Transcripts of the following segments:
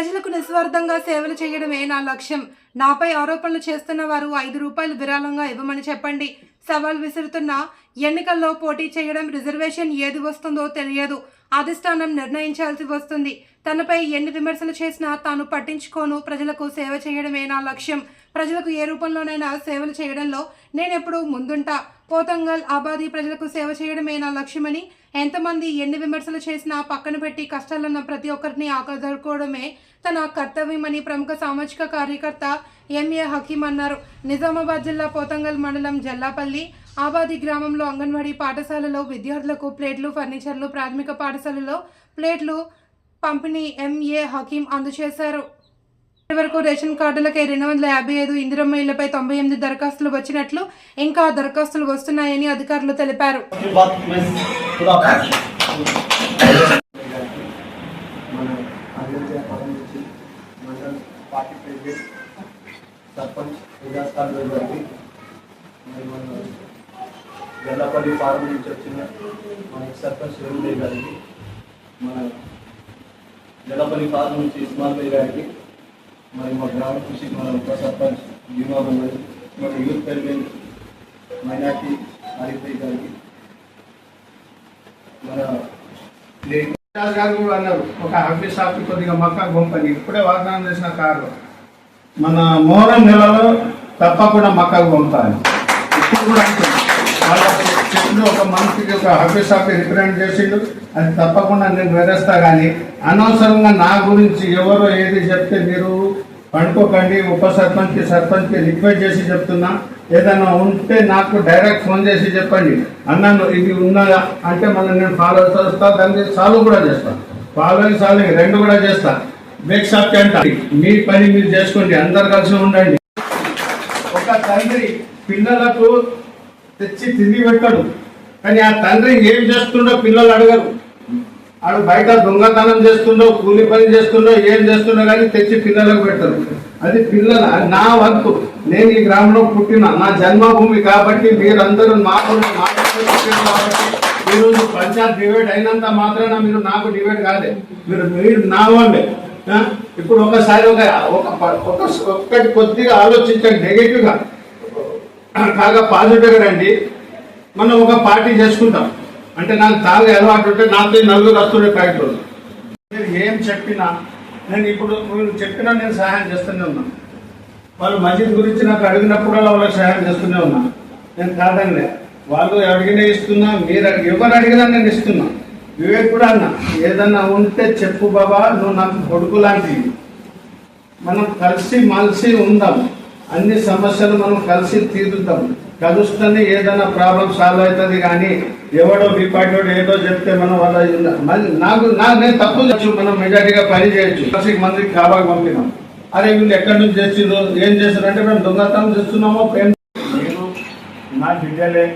ప్రజలకు నిస్వార్థంగా సేవలు చేయడమే నా లక్ష్యం. నాపై ఆరోపణలు చేస్తున్న వారు ఐదు రూపాయలు విరాళంగా ఇవ్వమని చెప్పండి. సవాల్ విసురుతున్న ఎన్నికల్లో పోటీ చేయడం రిజర్వేషన్ ఏది వస్తుందో తెలియదు. అధిష్టానం నిర్ణయించాల్సి వస్తుంది. తనపై ఎన్ని విమర్శలు చేసినా తాను పట్టించుకోను. ప్రజలకు సేవ చేయడమే నా లక్ష్యం. ప్రజలకు ఏ రూపంలోనైనా సేవలు చేయడంలో నేనెప్పుడు ముందుంటా. పోతంగల్ ఆబాది ప్రజలకు సేవ చేయడమే నా లక్ష్యమని ఎంతమంది ఎన్ని విమర్శలు చేసినా పక్కన పెట్టి కష్టాలున్న ప్రతి ఒక్కరిని ఆకదరుకోవడమే తన కర్తవ్యమని ప్రముఖ సామాజిక కార్యకర్త ఎంఏ హకీం అన్నారు. నిజామాబాద్ జిల్లా పోతంగల్ మండలం జల్లాపల్లి ఆబాది గ్రామంలో అంగన్వాడీ పాఠశాలలో విద్యార్థులకు ప్లేట్లు ఫర్నిచర్లు ప్రాథమిక పాఠశాలలో ప్లేట్లు పంపిణీ ఎంఏ హకీం అందజేశారు. వరకు రేషన్ కార్డులకై రెండు వందల యాభై ఐదు ఇందిరమ్మ ఇళ్ళపై తొంభై ఎనిమిది దరఖాస్తులు వచ్చినట్లు ఇంకా దరఖాస్తులు వస్తున్నాయని అధికారులు తెలిపారు. సర్పంచ్ గల్లపల్లి ఫారం నుంచి వచ్చిన మన సర్పంచ్ రవీంద్ర గారికి మన గల్లపల్లి ఫారం నుంచి ఇస్మాల్ బై గారికి మరి మా గ్రామ కృషి మన ఉప సర్పంచ్ భీమా గారికి మన youth president minority Arif Bhai గారికి మన గారు కూడా అన్నారు ఒక ఆఫీస్ ఆఫీస్ కొద్దిగా మక్క పంపని ఇప్పుడే వాగ్దానం చేసిన కారు. మన మోహరం నెలలో తప్పకుండా మక్కకు పంపాలి. ఇప్పుడు కూడా చెట్లు ఒక మనిషికి ఒక ఆఫీస్ ఆఫీ రిప్రజెంట్ చేసిండు. అది తప్పకుండా నేను వేరేస్తా కానీ అనవసరంగా నా గురించి ఎవరో ఏది చెప్తే మీరు పండుకోకండి ఉప సర్పంచ్కి సర్పంచ్కి రిక్వెస్ట్ చేసి చెప్తున్నా. ఏదైనా ఉంటే నాకు డైరెక్ట్ ఫోన్ చేసి చెప్పండి. అన్నాను ఇది ఉన్నదా అంటే మళ్ళీ నేను ఫాలో చేస్తా దాన్ని సాల్వ్ కూడా చేస్తాను ఫాలోయింగ్ సాల్వింగ్ రెండు కూడా చేస్తా. బ్రేక్ షాప్ అంటే. మీ పని మీరు చేసుకోండి అందరు కలిసి ఉండండి. ఒక తండ్రి పిల్లలకు తెచ్చి తిరిగి పెట్టాడు. కానీ ఆ తండ్రి ఏం చేస్తుండో పిల్లలు అడగరు. ఆడు బయట దొంగతనం చేస్తుండో కూలి పని చేస్తుండో ఏం చేస్తుండో కానీ తెచ్చి పిల్లలకు పెట్టరు అది పిల్లల నా వంతు. నేను ఈ గ్రామంలో పుట్టిన నా జన్మభూమి కాబట్టి మీరందరూ నాకు నాకు కాబట్టి ఈరోజు పంచాయత్ డివైడ్ అయినంత మాత్రాన మీరు నాకు డివైడ్ కాలే. మీరు మీరు నా వాళ్ళే. ఇప్పుడు ఒకసారి ఒక ఒక ఒక ఒక్కటి కొద్దిగా ఆలోచించండి నెగిటివ్గా. కాగా పాజిటివ్ రండి. మనం ఒక పార్టీ చేసుకుంటాం. అంటే నాకు తాగా అలవాటు ఉంటే నాతో నలుగురు వస్తుండే ఫ్యాక్టరీ నేను ఏం చెప్పినా నేను ఇప్పుడు మీరు చెప్పినా నేను సహాయం చేస్తూనే ఉన్నాను వాళ్ళు మస్జిద్ గురించి నాకు అడిగినప్పుడల్లా వాళ్ళకి సహాయం చేస్తూనే ఉన్నా. నేను కాదండి వాళ్ళు అడిగినా ఇస్తున్నా మీరు ఎవరు అడిగినా నేను ఇస్తున్నా. వివేక్ కూడా అన్న ఏదన్నా ఉంటే చెప్పు బాబా నువ్వు నాకు కొడుకు లాంటివి. మనం కలిసి మలిసి ఉందాం. అన్ని సమస్యలు మనం కలిసి తీరుతాం. కలుస్తేనే ఏదైనా ప్రాబ్లం సాల్వ్ అవుతుంది కానీ ఎవడో విపాటోడు ఏదో చెప్తే మనం వాళ్ళ మళ్ళీ నాకు నా నేను తప్పు చేయొచ్చు మనం మెజారిటీగా పని చేయొచ్చు. కలిసి మందికి కాబాగా పంపినాం. అరే వీళ్ళు ఎక్కడి నుంచి చేసిండ్రు ఏం చేస్తారు అంటే మేము దొంగతనం చేస్తున్నామో ప్రేమ నేను నా బిడ్డలే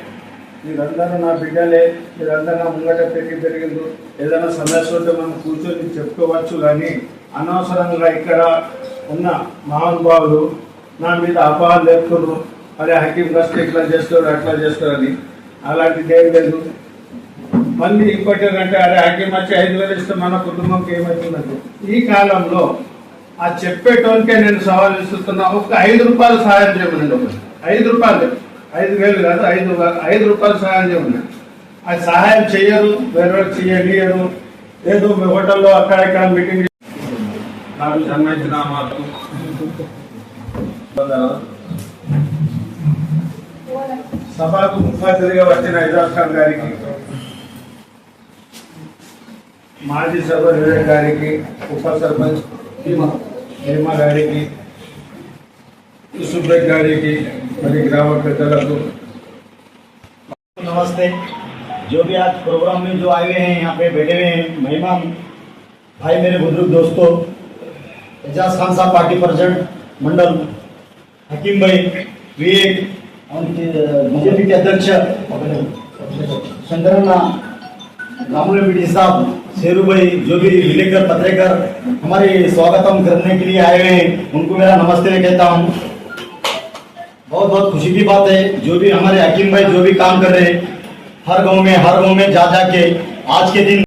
మీరందరూ నా బిడ్డలే మీరందరూ నా ముంగట పెరిగి పెరిగిండ్రు. ఏదైనా సమస్య ఉంటే మనం కూర్చొని చెప్పుకోవచ్చు కానీ అనవసరంగా ఇక్కడ ఉన్న మహానుభావులు నా మీద అపహాలు లేపుతున్నారు అరే హకీం గస్ట్ ఇట్లా చేస్తారు అట్లా చేస్తారని అలాంటిది ఏం లేదు. మళ్ళీ ఇంకోటి ఏంటంటే అరే హకీం వచ్చి ఐదు వేలు ఇస్తే మన కుటుంబంకి ఏమవుతుందండి ఈ కాలంలో ఆ చెప్పేటోనికే నేను సవాల్ ఇస్తున్నా ఒక ఐదు రూపాయలు సహాయం చేయమనండి ఒకటి. ఐదు రూపాయలు ఐదు వేలు కాదు ఐదు ఐదు రూపాయలు సహాయం చేయమని అది సహాయం చేయరు వేరే చేయనియరు. ఏదో మీ హోటల్లో అక్కడ ఇక్కడ మీటింగ్ నాకు సంబంధించిన మాకు సభకు ముఖ్య అతిథిగా వచ్చిన ఇజాజ్ ఖాన్ గారికి మాజీ సభ వివేక్ గారికి ఉప సర్పంచ్ హేమ గారికి యూసుఫ్ బెగ్ గారికి మరి గ్రామ పెద్దలకు नमस्ते जो भी आज प्रोग्राम में जो आए हुए हैं यहाँ पे बैठे हुए हैं मेहमान भाई मेरे बुजुर्ग दोस्तों एजाज खान साहब पार्टी प्रेसिडेंट मंडल हकीम भाई विवेक बीजेपी के अध्यक्ष शंकरन्ना रामुल मीडी साहब शेरू भाई जो भी विलेकर, पत्रेकर, हमारे स्वागतम करने के लिए आए हुए हैं। उनको मेरा नमस्ते मैं कहता हूँ। बहुत बहुत खुशी की बात है, जो भी हमारे हकीम भाई, जो भी काम कर रहे हैं, हर गाँव में, हर गाँव में जा जा के आज के दिन